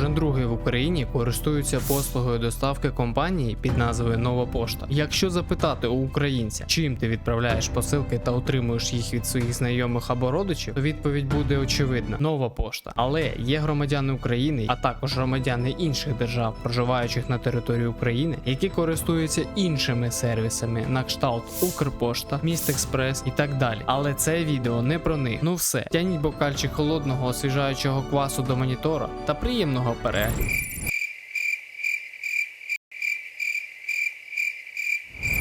кожен другий в Україні користується послугою доставки компанії під назвою Нова Пошта. Якщо запитати у українця, чим ти відправляєш посилки та отримуєш їх від своїх знайомих або родичів, то відповідь буде очевидна: нова пошта. Але є громадяни України, а також громадяни інших держав, проживаючих на території України, які користуються іншими сервісами на кшталт Укрпошта, Міст Експрес і так далі. Але це відео не про них. Ну все, тяніть бокальчик холодного освіжаючого квасу до монітора та приємного para é.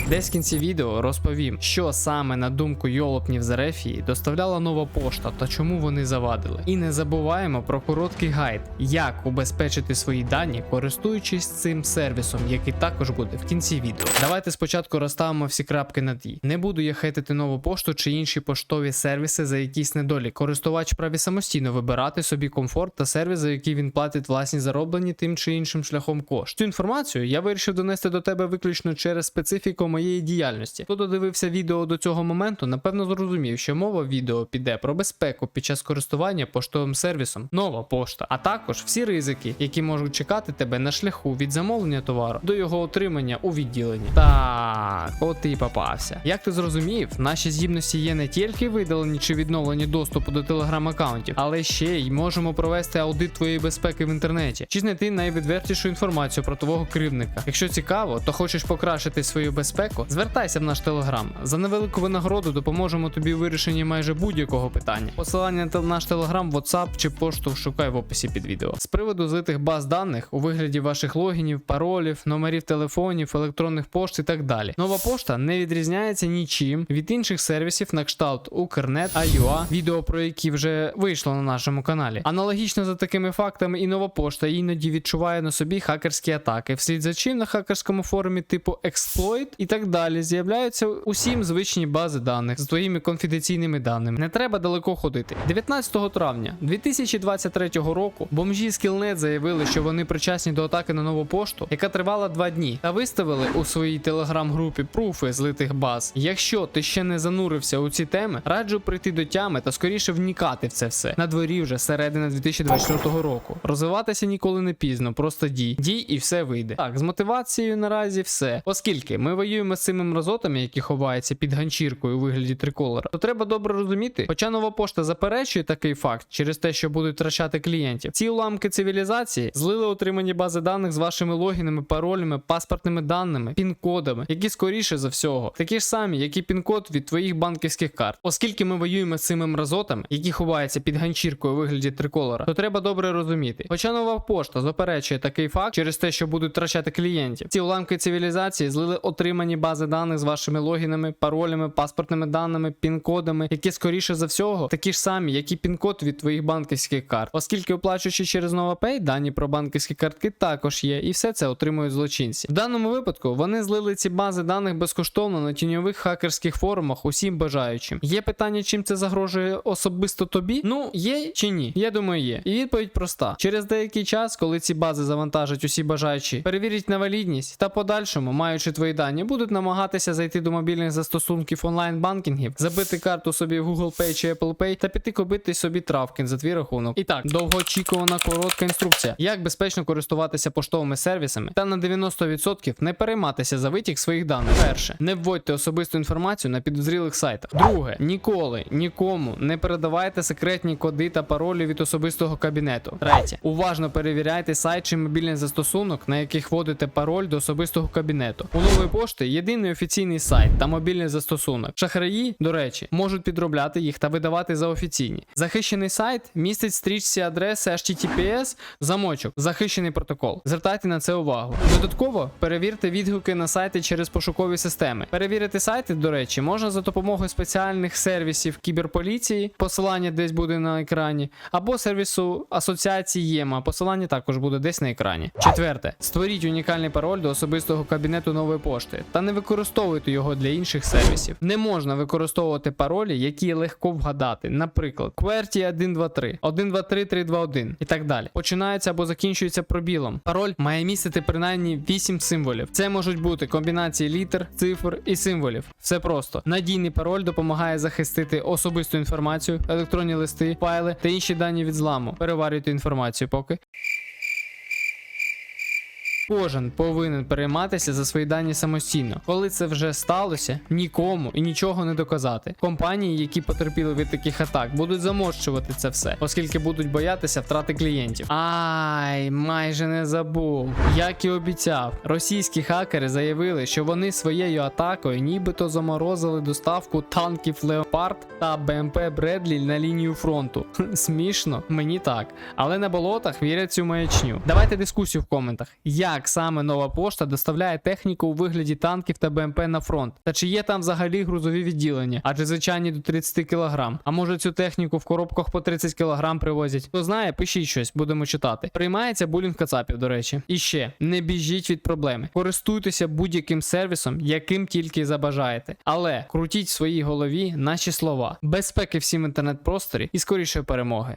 Десь в кінці відео розповім, що саме на думку йолопнів з Ерефії доставляла нова пошта та чому вони завадили. І не забуваємо про короткий гайд, як убезпечити свої дані, користуючись цим сервісом, який також буде в кінці відео. Давайте спочатку розставимо всі крапки над «і». Не буду я хейтити нову пошту чи інші поштові сервіси за якісь недолі. Користувач праві самостійно вибирати собі комфорт та сервіс, за який він платить власні зароблені тим чи іншим шляхом кошт. Цю інформацію я вирішив донести до тебе виключно через специфіку моєї діяльності. Хто додивився відео до цього моменту, напевно зрозумів, що мова відео піде про безпеку під час користування поштовим сервісом нова пошта, а також всі ризики, які можуть чекати тебе на шляху від замовлення товару до його отримання у відділенні. Так, от і попався. Як ти зрозумів, наші здібності є не тільки видалені чи відновлені доступу до телеграм-аккаунтів, але ще й можемо провести аудит твоєї безпеки в інтернеті чи знайти найвідвертішу інформацію про твого керівника. Якщо цікаво, то хочеш покращити свою безпеку, звертайся в наш телеграм. За невелику винагороду допоможемо тобі у вирішенні майже будь-якого питання. Посилання на наш телеграм, WhatsApp чи пошту шукай в описі під відео. З приводу злитих баз даних у вигляді ваших логінів, паролів, номерів телефонів, електронних пошт і так далі. Нова пошта не відрізняється нічим від інших сервісів на кшталт Укрнет, IUA, відео про які вже вийшло на нашому каналі. Аналогічно за такими фактами, і нова пошта іноді відчуває на собі хакерські атаки, вслід за чим на хакерському форумі типу Exploit і так далі з'являються усім звичні бази даних з твоїми конфіденційними даними. Не треба далеко ходити. 19 травня 2023 року бомжі з Killnet заявили, що вони причасні до атаки на нову пошту, яка тривала два дні, та виставили у своїй телеграм-групі пруфи злитих баз. Якщо ти ще не занурився у ці теми, раджу прийти до тями та скоріше вникати в це все. На дворі вже середина 2024 року. Розвиватися ніколи не пізно, просто дій. Дій і все вийде. Так, з мотивацією наразі все. Оскільки ми воюємо цими мразотами, які ховаються під ганчіркою у вигляді триколора, то треба добре розуміти, хоча нова пошта заперечує такий факт через те, що будуть втрачати клієнтів. Ці уламки цивілізації злили отримані бази даних з вашими логінами, паролями, паспортними даними, пін-кодами, які скоріше за всього, такі ж самі, як і пін-код від твоїх банківських карт. Оскільки ми воюємо з цими мразотами, які ховаються під ганчіркою у вигляді триколора, то треба добре розуміти. Хоча нова пошта заперечує такий факт через те, що будуть втрачати клієнтів. Ці уламки цивілізації злили отримані бази даних з вашими логінами, паролями, паспортними даними, пін-кодами, які скоріше за всього такі ж самі, як і пін-код від твоїх банківських карт. Оскільки оплачуючи через NovaPay, дані про банківські картки також є, і все це отримують злочинці. В даному випадку вони злили ці бази даних безкоштовно на тіньових хакерських форумах усім бажаючим. Є питання, чим це загрожує особисто тобі? Ну, є чи ні? Я думаю, є. І відповідь проста: через деякий час, коли ці бази завантажать усі бажаючі, перевірять на валідність та подальшому, маючи твої дані, будуть намагатися зайти до мобільних застосунків онлайн-банкінгів, забити карту собі в Google Pay чи Apple Pay та піти купити собі травкін за твій рахунок. І так, довгоочікувана коротка інструкція, як безпечно користуватися поштовими сервісами та на 90% не перейматися за витік своїх даних. Перше, не вводьте особисту інформацію на підозрілих сайтах. Друге, ніколи нікому не передавайте секретні коди та паролі від особистого кабінету. Третє, уважно перевіряйте сайт чи мобільний застосунок, на яких вводите пароль до особистого кабінету. У нової пошти єдиний офіційний сайт та мобільний застосунок. Шахраї, до речі, можуть підробляти їх та видавати за офіційні. Захищений сайт містить стрічці адреси HTTPS, замочок, захищений протокол. Звертайте на це увагу. Додатково перевірте відгуки на сайти через пошукові системи. Перевірити сайти, до речі, можна за допомогою спеціальних сервісів кіберполіції, посилання десь буде на екрані, або сервісу асоціації ЄМА, посилання також буде десь на екрані. Четверте, створіть унікальний пароль до особистого кабінету нової пошти та не використовуйте його для інших сервісів. Не можна використовувати паролі, які легко вгадати, наприклад, QWERTY 123, 123 321 і так далі. Починається або закінчується пробілом. Пароль має містити принаймні 8 символів. Це можуть бути комбінації літер, цифр і символів. Все просто. Надійний пароль допомагає захистити особисту інформацію, електронні листи, файли та інші дані від зламу. Переварюйте інформацію поки. Кожен повинен перейматися за свої дані самостійно. Коли це вже сталося, нікому і нічого не доказати. Компанії, які потерпіли від таких атак, будуть замовчувати це все, оскільки будуть боятися втрати клієнтів. Ай, майже не забув. Як і обіцяв, російські хакери заявили, що вони своєю атакою нібито заморозили доставку танків Леопард та БМП Бредлі на лінію фронту. Смішно, мені так. Але на болотах вірять цю маячню. Давайте дискусію в коментах. Як саме нова пошта доставляє техніку у вигляді танків та БМП на фронт? Та чи є там взагалі грузові відділення? Адже звичайні до 30 кг. А може цю техніку в коробках по 30 кг привозять? Хто знає, пишіть щось, будемо читати. Приймається булінг кацапів, до речі. І ще не біжіть від проблеми. Користуйтеся будь-яким сервісом, яким тільки забажаєте. Але крутіть в своїй голові наші слова. Безпеки всім інтернет-просторі і скорішої перемоги.